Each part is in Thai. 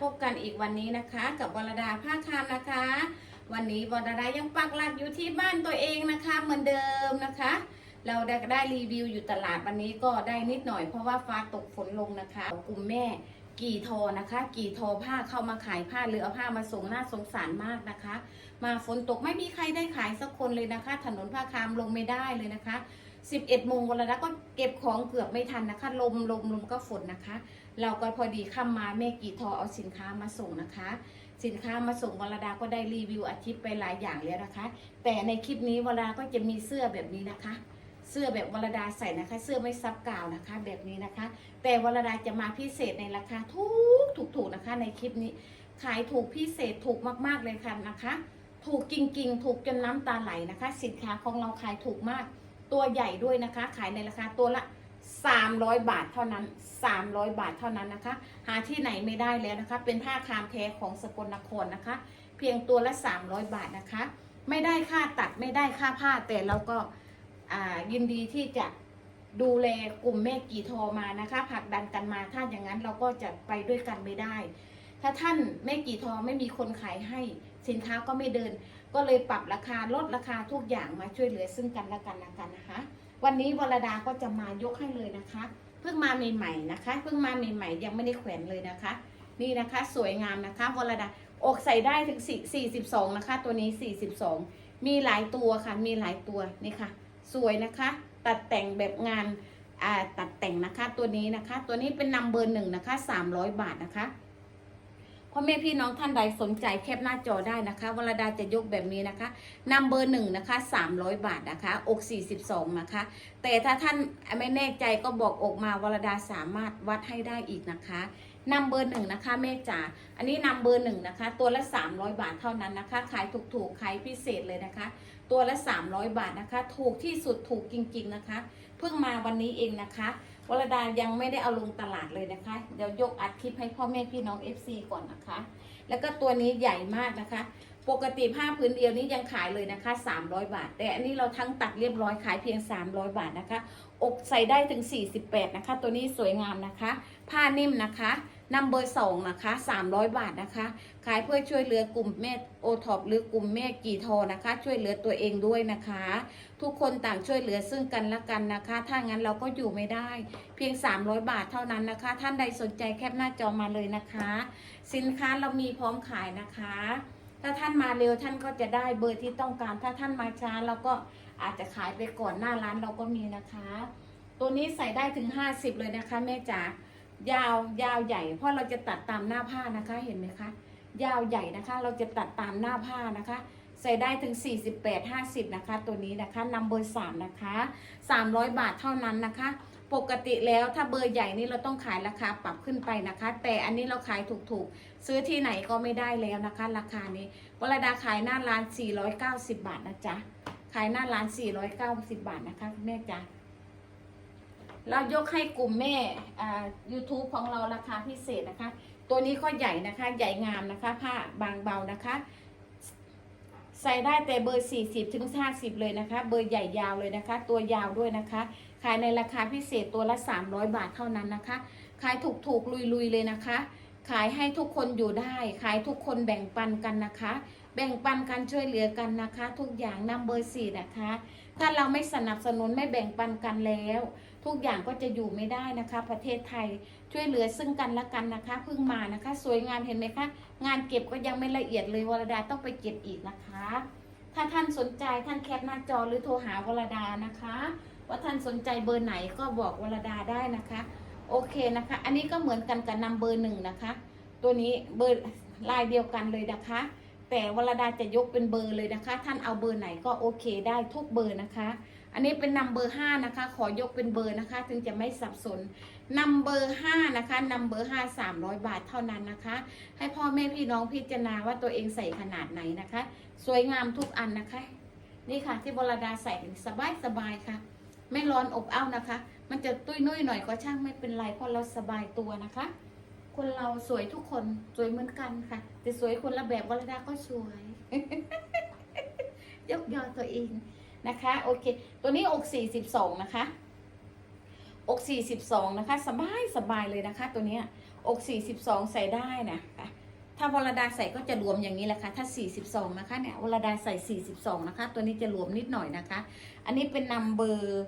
พบกันอีกวันนี้นะคะ กับวรดาภาคคามนะคะ วันนี้วรดายังปักหลักอยู่ที่บ้านตัวเองนะคะเหมือนเดิมนะคะ เราได้ได้รีวิวอยู่ตลาดวันนี้ก็ได้นิดหน่อยเพราะว่าฟ้าตกฝนลงนะคะกลุ่มแม่กี่ทอนะคะ กี่ทอผ้าเข้ามาขายผ้าหรือเอาผ้ามาส่งน่าสงสารมากนะคะ มาฝนตกไม่มีใครได้ขายสักคนเลยนะคะ ถนนผ้าคามลงไม่ได้เลยนะคะ 11โมงวันะก็เก็บของเกือบไม่ทันนะคะ ลมลมลมก็ฝนนะคะ เราก็พอดีข้ามมาแม่กีทอเอาสินค้ามาส่งนะคะ สินค้ามาส่งวรดาก็ได้รีวิวอาทิตย์ไปหลายอย่างแล้วนะคะ แต่ในคลิปนี้วรดาก็จะมีเสื้อแบบนี้นะคะ เสื้อแบบวรดาใส่นะคะ เสื้อไม่ซับกาวนะคะ แบบนี้นะคะ แต่วรดาจะมาพิเศษในราคาถูกถูกถูกนะคะ ในคลิปนี้ขายถูกพิเศษถูกมากๆเลยค่ะนะคะ ถูกจริงๆ ถูกจนน้ำตาไหลนะคะ สินค้าของเราขายถูกมาก ตัวใหญ่ด้วยนะคะ ขายในราคาตัวละ 300 บาทเท่านั้น 300 บาทเท่านั้นนะคะ หาที่ไหนไม่ได้แล้วนะคะ เป็นผ้าคามแท้ของสกลนครนะคะ เพียงตัวละ 300 บาทนะคะ ไม่ได้ค่าตัดไม่ได้ค่าผ้าแต่เราก็อ่ายินดีที่จะดูแลกลุ่มแม่กีทอมานะคะผลักดันกันมาถ้าอย่างนั้นเราก็จะไปด้วยกันไม่ได้ ถ้าท่านแม่กีทอไม่มีคนขายให้สินค้าก็ไม่เดิน ก็เลยปรับราคาลดราคาทุกอย่างมาช่วยเหลือซึ่งกันและกันและกันนะคะ วันนี้วรดาก็จะมายกให้เลยนะคะ เพิ่งมาใหม่ๆนะคะเพิ่งมาใหม่ๆยังไม่ได้แขวนเลยนะคะ นี่นะคะสวยงามนะคะวรดาอกใส่ได้ถึง42นะคะ ตัวนี้ 42 มีหลายตัวค่ะ มีหลายตัวนี่ค่ะ สวยนะคะ ตัดแต่งแบบงานอ่าตัดแต่งนะคะตัวนี้นะคะ ตัวนี้เป็นนัมเบอร์หนึ่งนะคะ 300 บาทนะคะ พ่อแม่พี่น้องท่านใดสนใจแคปหน้าจอได้นะคะวรดาจะยกแบบนี้นะคะนัมเบอร์หนึ่งนะคะ300 บาทนะคะอก42นะคะ แต่ถ้าท่านไม่แน่ใจก็บอกอกมาวรดาสามารถวัดให้ได้อีกนะคะนัมเบอร์หนึ่งนะคะแม่จ๋าอันนี้นัมเบอร์หนึ่งนะคะ ตัวละ 300 บาทเท่านั้นนะคะ ขายถูกๆขายพิเศษเลยนะคะ ตัวละ 300 บาทนะคะ ถูกที่สุดถูกจริง ๆนะคะ เพิ่งมาวันนี้เองนะคะ วรดายังไม่ได้เอาลงตลาดเลยนะคะ เดี๋ยวยกอัดคลิปให้พ่อแม่พี่น้อง FC ก่อนนะคะ แล้วก็ตัวนี้ใหญ่มากนะคะ ปกติผ้าพื้นเดียวนี้ยังขายเลยนะคะ 300 บาท แต่อันนี้เราทั้งตัดเรียบร้อยขายเพียง 300 บาทนะคะ อกใส่ได้ถึง 48 นะคะ ตัวนี้สวยงามนะคะ ผ้านิ่มนะคะ นัมเบอร์สองนะคะ300 บาทนะคะ ขายเพื่อช่วยเหลือกลุ่มแม่โอท็อปหรือกลุ่มแม่กีทอนะคะ ช่วยเหลือตัวเองด้วยนะคะ ทุกคนต่างช่วยเหลือซึ่งกันและกันนะคะ ถ้างั้นเราก็อยู่ไม่ได้ เพียง 300 บาทเท่านั้นนะคะ ท่านใดสนใจแคปหน้าจอมาเลยนะคะ สินค้าเรามีพร้อมขายนะคะ ถ้าท่านมาเร็วท่านก็จะได้เบอร์ที่ต้องการ ถ้าท่านมาช้าเราก็อาจจะขายไปก่อนหน้าร้านเราก็มีนะคะ ตัวนี้ใส่ได้ถึง 50 เลยนะคะแม่จ๋า ยาวยาวใหญ่ เพราะเราจะตัดตามหน้าผ้านะคะเห็นไหมคะ ยาวใหญ่นะคะ เราจะตัดตามหน้าผ้านะคะ ใส่ได้ถึง 48 50 นะคะ ตัวนี้นะคะนำเบอร์3นะคะ 300 บาทเท่านั้นนะคะ ปกติแล้วถ้าเบอร์ใหญ่นี่เราต้องขายราคาปรับขึ้นไปนะคะ แต่อันนี้เราขายถูกๆ ซื้อที่ไหนก็ไม่ได้แล้วนะคะ ราคานี้วรดาขายหน้าร้าน 490 บาทนะจ๊ะขายหน้าร้าน 490 บาทนะคะแม่จ๊ะ เรายกให้กลุ่มแม่อ่า YouTube ของเราราคาพิเศษนะคะ ตัวนี้ก็ใหญ่นะคะ ใหญ่งามนะคะผ้าบางเบานะคะ ใส่ได้แต่เบอร์ 40ถึง50 เลยนะคะ เบอร์ใหญ่ยาวเลยนะคะ ตัวยาวด้วยนะคะ ขายในราคาพิเศษตัวละ 300 บาทเท่านั้นนะคะ ขายถูกถูกลุยลุยเลยนะคะ ขายให้ทุกคนอยู่ได้ ขายทุกคนแบ่งปันกันนะคะแบ่งปันกันช่วยเหลือกันนะคะ ทุกอย่างนำเบอร์สี่นะคะ ถ้าเราไม่สนับสนุนไม่แบ่งปันกันแล้ว ทุกอย่างก็จะอยู่ไม่ได้นะคะ ประเทศไทยช่วยเหลือซึ่งกันและกันนะคะเพิ่งมานะคะ สวยงามเห็นไหมคะงานเก็บก็ยังไม่ละเอียดเลยวรดาต้องไปเก็บอีกนะคะ ถ้าท่านสนใจท่านแคปหน้าจอหรือโทรหาวรดานะคะ ว่าท่านสนใจเบอร์ไหนก็บอกวรดาได้นะคะ โอเคนะคะ อันนี้ก็เหมือนกันกับนำเบอร์หนึ่งนะคะ ตัวนี้เบอร์ลายเดียวกันเลยนะคะ แต่วรดาจะยกเป็นเบอร์เลยนะคะ ท่านเอาเบอร์ไหนก็โอเคได้ทุกเบอร์นะคะ อันนี้เป็นนัมเบอร์ห้านะคะ ขอยกเป็นเบอร์นะคะ ถึงจะไม่สับสนนัมเบอร์ห้านะคะนัมเบอร์ห้าสามร้อยบาทเท่านั้นนะคะ ให้พ่อแม่พี่น้องพิจารณาว่าตัวเองใส่ขนาดไหนนะคะ สวยงามทุกอันนะคะ นี่ค่ะที่บรดาใส่สบายสบายๆค่ะ ไม่ร้อนอบอ้าวนะคะ มันจะตุ้ยนุ้ยหน่อยก็ช่างไม่เป็นไรเพราะเราสบายตัวนะคะ คนเราสวยทุกคนสวยเหมือนกันค่ะ แต่สวยคนละแบบวรดาก็สวยยกยอตัวเอง นะคะโอเค ตัวนี้อก42นะคะอก42นะคะสบายสบายเลยนะคะ ตัวนี้อก42 ใส่ได้นะคะถ้าวรดาใส่ก็จะรวมอย่างนี้แหละค่ะถ้า 42 นะคะเนี่ยวรดาใส่ 42 นะคะ ตัวนี้จะรวมนิดหน่อยนะคะ อันนี้เป็นนัมเบอร์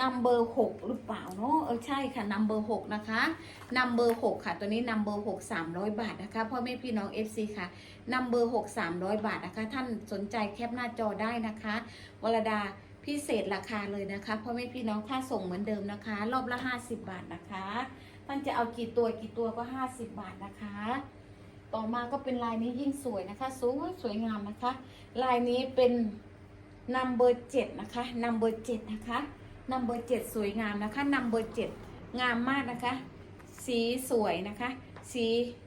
นัมเบอร์หกหรือเปล่าเนาะเออใช่ค่ะนัมเบอร์หกนะคะนัมเบอร์หกค่ะ ตัวนี้นัมเบอร์หกสามร้อยบาทนะคะพ่อแม่พี่น้อง FC ค่ะนัมเบอร์หกสามร้อยบาทนะคะ ท่านสนใจแคปหน้าจอได้นะคะวรดาพิเศษราคาเลยนะคะพ่อแม่พี่น้องค่าส่งเหมือนเดิมนะคะ รอบละ50บบาทนะคะท่านจะเอากี่ตัวกี่ตัวก็50บาทนะคะ ต่อมาก็เป็นลายนี้ยิ่งสวยนะคะสวยสวยงามนะคะ ลายนี้เป็นนัมเบอร์เจ็ดนะคะนัมเบอร์เจ็ดนะคะ นัมเบอร์เจ็ดสวยงามนะคะนัมเบอร์เจ็ดงามมากนะคะ สีสวยนะคะ สี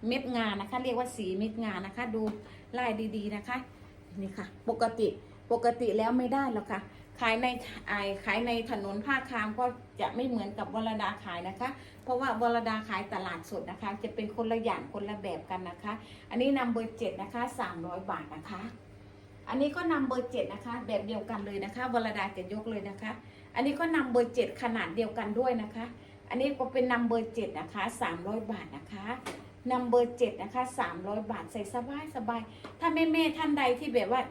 เม็ดงานนะคะ เรียกว่าสีเม็ดงานนะคะ ดูลายดีๆนะคะนี่ค่ะ ปกติปกติแล้วไม่ได้หรอกค่ะ ขายในไอขายในถนนภาคคามก็จะไม่เหมือนกับวรดาขายนะคะ เพราะว่าวรดาขายตลาดสดนะคะ จะเป็นคนละอย่างคนละแบบกันนะคะ อันนี้นำเบอร์เจ็ดนะคะสามร้อยบาทนะคะ อันนี้ก็นำเบอร์เจ็ดนะคะ แบบเดียวกันเลยนะคะวรดาจะยกเลยนะคะ อันนี้ก็นำเบอร์เจ็ดขนาดเดียวกันด้วยนะคะ อันนี้ก็เป็นนำเบอร์เจ็ดนะคะสามร้อยบาทนะคะนำเบอร์เจ็ดนะคะสามร้อยบาทใส่สบายสบายถ้าแม่แม่ท่านใดที่แบบว่า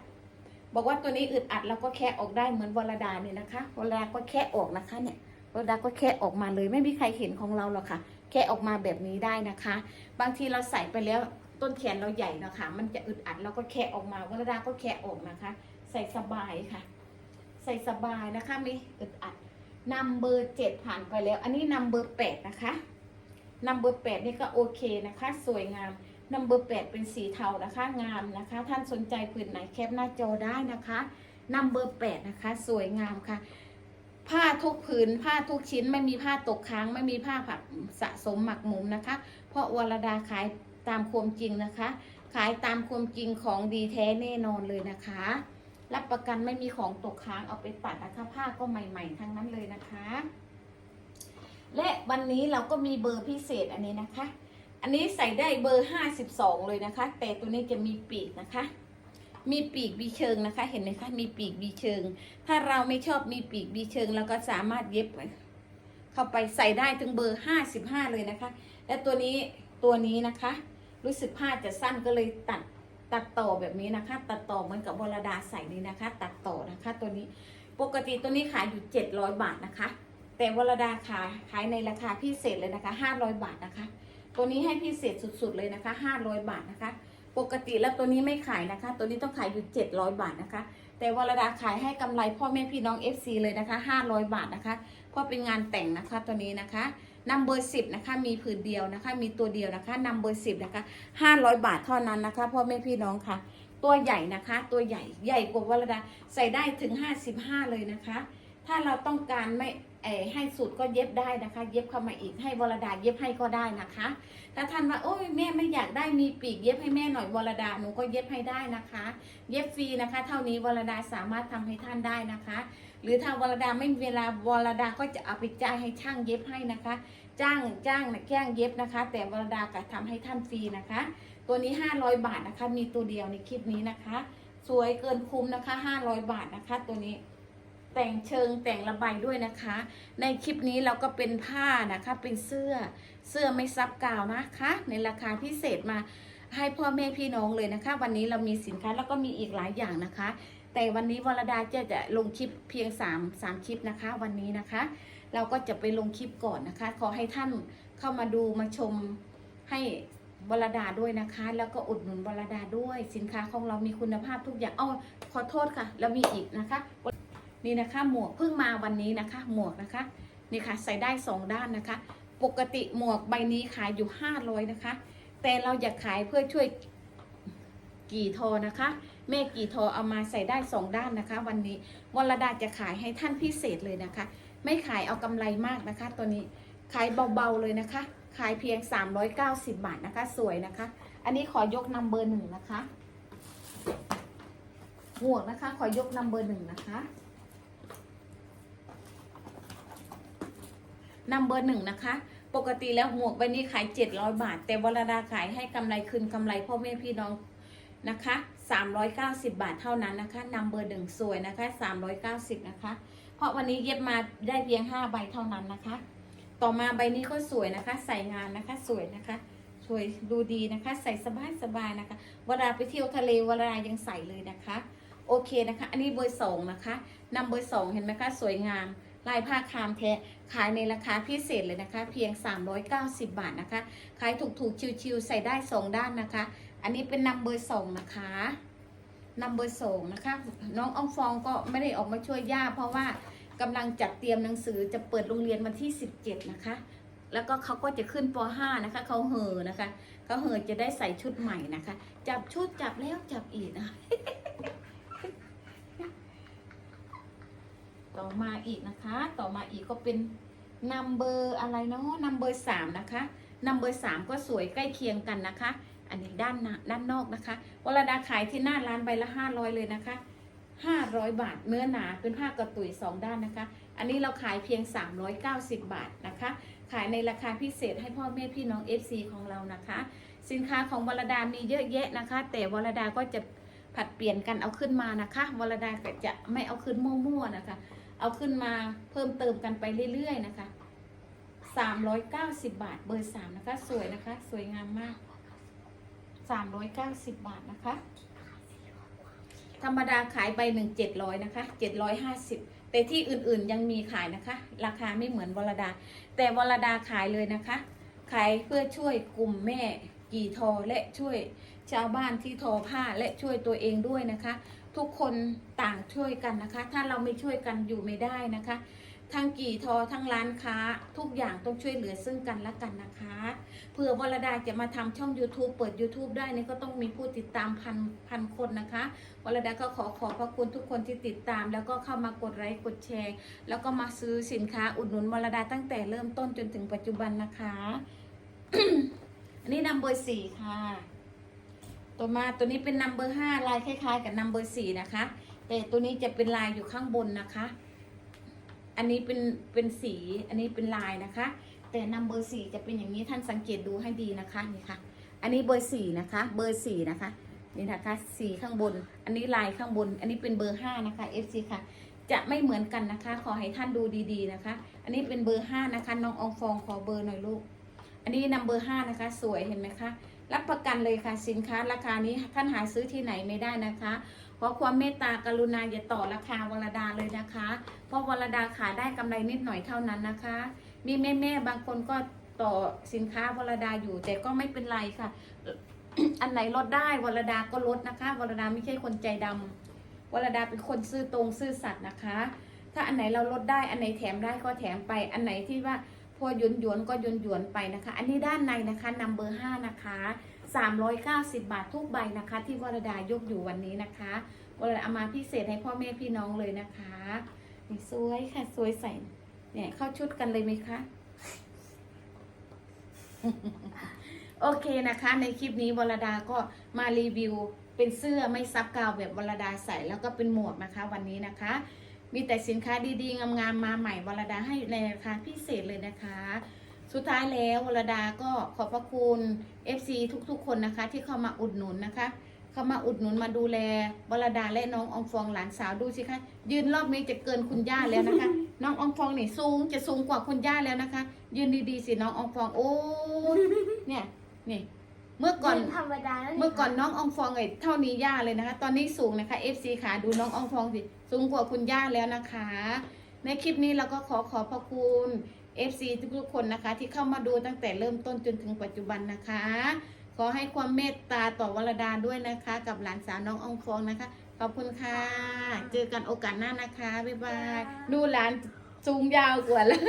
บอกว่าตัวนี้อึดอัดแล้วก็แคะออกได้เหมือนวรดาเนี่ยนะคะวรดาก็แคะออกนะคะเนี่ยวรดาก็แคะออกมาเลยไม่มีใครเห็นของเราหรอกค่ะ แค่ออกมาแบบนี้ได้นะคะ บางทีเราใส่ไปแล้วต้นแขนเราใหญ่นะคะ มันจะอึดอัดเราก็แค่ออกมาวรดาก็แค่ออกนะคะ ใส่สบายค่ะ ใส่สบายนะคะไม่อึดอัดนำเบอร์เจ็ดผ่านไปแล้ว อันนี้นำเบอร์แปดนะคะนำเบอร์แปดนี่ก็โอเคนะคะ สวยงามนำเบอร์แปดเป็นสีเทานะคะ งามนะคะ ท่านสนใจผืนไหนแคปหน้าจอได้นะคะนำเบอร์แปดนะคะ สวยงามค่ะ ผ้าทุกผืนผ้าทุกชิ้นไม่มีผ้าตกค้าง ไม่มีผ้าผักสะสมหมักหมมนะคะ เพราะวรดาขายตามความจริงนะคะ ขายตามความจริงของดีแท้แน่นอนเลยนะคะ รับประกันไม่มีของตกค้างเอาไปตัดนะคะผ้าก็ใหม่ ๆ ทั้งนั้นเลยนะคะ และวันนี้เราก็มีเบอร์พิเศษอันนี้นะคะ อันนี้ใส่ได้เบอร์ 52 เลยนะคะ แต่ตัวนี้จะมีปีกนะคะ มีปีกบีเชิงนะคะ เห็นไหมคะมีปีกบีเชิง ถ้าเราไม่ชอบมีปีกบีเชิงเราก็สามารถเย็บเข้าไปใส่ได้ถึงเบอร์ 55 เลยนะคะ และตัวนี้ตัวนี้นะคะ รู้สึกผ้าจะสั้นก็เลยตัด ตัดต่อแบบนี้นะคะ ตัดต่อเหมือนกับวรดาใส่นี่นะคะ ตัดต่อนะคะตัวนี้ปกติตัวนี้ขายอยู่ 700 บาทนะคะ แต่วรดาขายขายในราคาพิเศษเลยนะคะ 500 บาทนะคะ ตัวนี้ให้พิเศษสุดๆเลยนะคะ 500 บาทนะคะ ปกติแล้วตัวนี้ไม่ขายนะคะ ตัวนี้ต้องขายอยู่ 700 บาทนะคะ แต่วรดาขายให้กำไรพ่อแม่พี่น้อง FC เลยนะคะ 500 บาทนะคะเพราะเป็นงานแต่งนะคะตัวนี้นะคะ นัมเบอร์สิบนะคะ มีผืนเดียวนะคะ มีตัวเดียวนะคะนัมเบอร์สิบนะคะ500บาทเท่านั้นนะคะพ่อแม่พี่น้องค่ะ ตัวใหญ่นะคะ ตัวใหญ่ใหญ่กว่าวรดาใส่ได้ถึง55เลยนะคะ ถ้าเราต้องการไม่เออให้สุดก็เย็บได้นะคะ เย็บเข้ามาอีกให้วรดาเย็บให้ก็ได้นะคะถ้าท่านว่าโอ้ยแม่ไม่อยากได้มีปีกเย็บให้แม่หน่อยวรดาหนูก็เย็บให้ได้นะคะ เย็บฟรีนะคะ เท่านี้วรดาสามารถทำให้ท่านได้นะคะ หรือถ้าวรดาไม่มีเวลาวรดาก็จะเอาไปจ่ายให้ช่างเย็บให้นะคะ จ้างจ้างนะแกล้งเย็บนะคะ แต่วรดาก็ทำให้ท่านฟรีนะคะ ตัวนี้ 500 บาทนะคะ มีตัวเดียวในคลิปนี้นะคะ สวยเกินคุ้มนะคะ 500 บาทนะคะ ตัวนี้แต่งเชิงแต่งระบายด้วยนะคะ ในคลิปนี้เราก็เป็นผ้านะคะ เป็นเสื้อเสื้อไม่ซับกาวนะคะ ในราคาพิเศษมาให้พ่อแม่พี่น้องเลยนะคะ วันนี้เรามีสินค้าแล้วก็มีอีกหลายอย่างนะคะ แต่วันนี้วรดาจะจะลงคลิปเพียง3 3คลิปนะคะ วันนี้นะคะ เราก็จะไปลงคลิปก่อนนะคะ ขอให้ท่านเข้ามาดูมาชมให้วรดาด้วยนะคะ แล้วก็อุดหนุนวรดาด้วย สินค้าของเรามีคุณภาพทุกอย่างอ้อขอโทษค่ะแล้วมีอีกนะคะ นี่นะคะหมวกเพิ่งมาวันนี้นะคะ หมวกนะคะนี่ค่ะใส่ได้สองด้านนะคะ ปกติหมวกใบนี้ขายอยู่ 500นะคะ แต่เราอยากขายเพื่อช่วย กี่ทนะคะแม่กี่ทเอามาใส่ได้สองด้านนะคะ วันนี้วรดาจะขายให้ท่านพิเศษเลยนะคะ ไม่ขายเอากำไรมากนะคะ ตัวนี้ขายเบาๆเลยนะคะ ขายเพียง 390 บาทนะคะ สวยนะคะ อันนี้ขอยกนัมเบอร์หนึ่งนะคะหมวกนะคะ ขอยกนัมเบอร์หนึ่งนะคะนัมเบอร์หนึ่งนะคะ ปกติแล้วหมวกใบนี้ขาย 700 บาท แต่วรดาขายให้กำไรคืนกำไรพ่อแม่พี่น้อง นะคะ 390 บาทเท่านั้นนะคะนัมเบอร์หนึ่งสวยนะคะ 390 นะคะ เพราะวันนี้เย็บมาได้เพียง 5 ใบเท่านั้นนะคะ ต่อมาใบนี้ก็สวยนะคะ ใส่งานนะคะสวยนะคะสวยดูดีนะคะ ใส่สบายสบายๆนะคะเวลาไปเที่ยวทะเลเวลายังใส่เลยนะคะ โอเคนะคะ อันนี้เบอร์สองนะคะนำเบอร์สองเห็นไหมคะสวยงามลายผ้าคามแท้ขายในราคาพิเศษเลยนะคะ เพียง 390 บาทนะคะ ขายถูกๆ ชิวๆ ใส่ได้สองด้านนะคะ อันนี้เป็นนำเบอร์สองนะคะนำเบอร์สองนะคะ น้องอองฟองก็ไม่ได้ออกมาช่วยย่า เพราะว่ากำลังจัดเตรียมหนังสือจะเปิดโรงเรียนวันที่ 17 นะคะ แล้วก็เขาก็จะขึ้นป .5 นะคะ เขาเห่อนะคะเขาเห่อจะได้ใส่ชุดใหม่นะคะ จับชุดจับแล้วจับอีกนะคะต่อมาอีกนะคะ ต่อมาอีกก็เป็นนัมเบอร์อะไรเนาะนัมเบอร์สามนะคะนัมเบอร์สามก็สวยใกล้เคียงกันนะคะ อันนี้ด้านหน้าด้านนอกนะคะวลาดาขายที่หน้าร้านใบละห้าร้อยเลยนะคะห้าร้อยบาทเนื้อหนาเป็นผ้ากระตุยสองด้านนะคะ อันนี้เราขายเพียง390บาทนะคะ ขายในราคาพิเศษให้พ่อแม่พี่น้อง FC ของเรานะคะ สินค้าของวลดามีเยอะแยะนะคะ แต่วลดาก็จะผัดเปลี่ยนกันเอาขึ้นมานะคะวลดาก็จะไม่เอาขึ้นมั่วๆนะคะ เอาขึ้นมาเพิ่มเติมกันไปเรื่อยๆนะคะ 390 บาทเบอร์ 3 นะคะ สวยนะคะ สวยงามมาก 390 บาทนะคะ ธรรมดาขายใบหนึ่ง700นะคะ750แต่ที่อื่นๆยังมีขายนะคะ ราคาไม่เหมือนวรดา แต่วรดาขายเลยนะคะ ขายเพื่อช่วยกลุ่มแม่กี่ทอและช่วยชาวบ้านที่ทอผ้าและช่วยตัวเองด้วยนะคะ ทุกคนต่างช่วยกันนะคะ ถ้าเราไม่ช่วยกันอยู่ไม่ได้นะคะ ทั้งกี่ทอทั้งร้านค้า ทุกอย่างต้องช่วยเหลือซึ่งกันและกันนะคะเผื่อวรดาจะมาทำช่อง YouTube เปิด YouTube ได้นี่ก็ต้องมีผู้ติดตามพันพันคนนะคะวรดาก็ขอขอบพระคุณทุกคนที่ติดตาม แล้วก็เข้ามากดไลค์กดแชร์ แล้วก็มาซื้อสินค้าอุดหนุนวรดาตั้งแต่เริ่มต้นจนถึงปัจจุบันนะคะ อันนี้นัมเบอร์สี่ค่ะตัวมาตัวนี้เป็นนัมเบอร์ห้าลายคล้ายๆ กับนัมเบอร์สี่นะคะ แต่ตัวนี้จะเป็นลายอยู่ข้างบนนะคะ อันนี้เป็นเป็นสีอันนี้เป็นลายนะคะ แต่นัมเบอร์สี่จะเป็นอย่างนี้ท่านสังเกตดูให้ดีนะคะนี่ค่ะ อันนี้เบอร์สี่นะคะ เบอร์สี่นะคะนี่นะคะสีข้างบน อันนี้ลายข้างบน อันนี้เป็นเบอร์ห้านะคะ FC ค่ะ จะไม่เหมือนกันนะคะ ขอให้ท่านดูดีๆนะคะ อันนี้เป็นเบอร์ห้านะคะน้องอองฟองขอเบอร์หน่อยลูก อันนี้นัมเบอร์ห้านะคะ สวยเห็นไหมคะรับประกันเลยค่ะสินค้าราคานี้ท่านหาซื้อที่ไหนไม่ได้นะคะ ขอความเมตตากรุณาอย่าต่อราคาวรดาเลยนะคะ เพราะวรดาขายได้กำไรนิดหน่อยเท่านั้นนะคะ มีแม่แม่ๆบางคนก็ต่อสินค้าวรดาอยู่ แต่ก็ไม่เป็นไรค่ะ อันไหนลดได้วรดาก็ลดนะคะ วรดาไม่ใช่คนใจดำวรดาเป็นคนซื่อตรงซื่อสัตย์นะคะ ถ้าอันไหนเราลดได้อันไหนแถมได้ก็แถมไป อันไหนที่ว่าพอหยวนหยวนๆก็หยวนหยวนๆไปนะคะ อันนี้ด้านในนะคะนัมเบอร์ห้านะคะ 390 บาททุกใบนะคะ ที่วรดายกอยู่วันนี้นะคะวรดาเอามาพิเศษให้พ่อแม่พี่น้องเลยนะคะนี่สวยค่ะสวยใส่เนี่ยเข้าชุดกันเลยไหมคะโอเคนะคะ ในคลิปนี้วรดาก็มารีวิว เป็นเสื้อไม่ซับกาวแบบวรดาใส่แล้วก็เป็นหมวกนะคะ วันนี้นะคะ มีแต่สินค้าดีๆงามๆมาใหม่วรดาให้ในราคาพิเศษเลยนะคะ สุดท้ายแล้ววรดาก็ขอบพระคุณ FC ทุกๆ คนนะคะ ที่เข้ามาอุดหนุนนะคะ เข้ามาอุดหนุนมาดูแลวรดาและน้องอองฟองหลานสาวดูสิคะยืนรอบนี้จะเกินคุณย่าแล้วนะคะ น้องอองฟองนี่สูงจะสูงกว่าคุณย่าแล้วนะคะ ยืนดีๆสิน้องอองฟองโอ้ยเนี่ยนี่เมื่อก่อนธรรมดาแล้วเมื่อก่อนน้องอองฟองไอ้เท่านี้ย่าเลยนะคะ ตอนนี้สูงนะคะ FC ขาดูน้องอองฟองสิสูงกว่าคุณย่าแล้วนะคะ ในคลิปนี้เราก็ขอขอบพระคุณ FC ทุกๆคนนะคะ ที่เข้ามาดูตั้งแต่เริ่มต้นจนถึงปัจจุบันนะคะ ขอให้ความเมตตาต่อวรดาด้วยนะคะ กับหลานสาวน้องอองฟองนะคะ ขอบคุณค่ะ เจอกันโอกาสหน้านะคะบ๊ายบายดูหลานสูงยาวกว่าแล้ว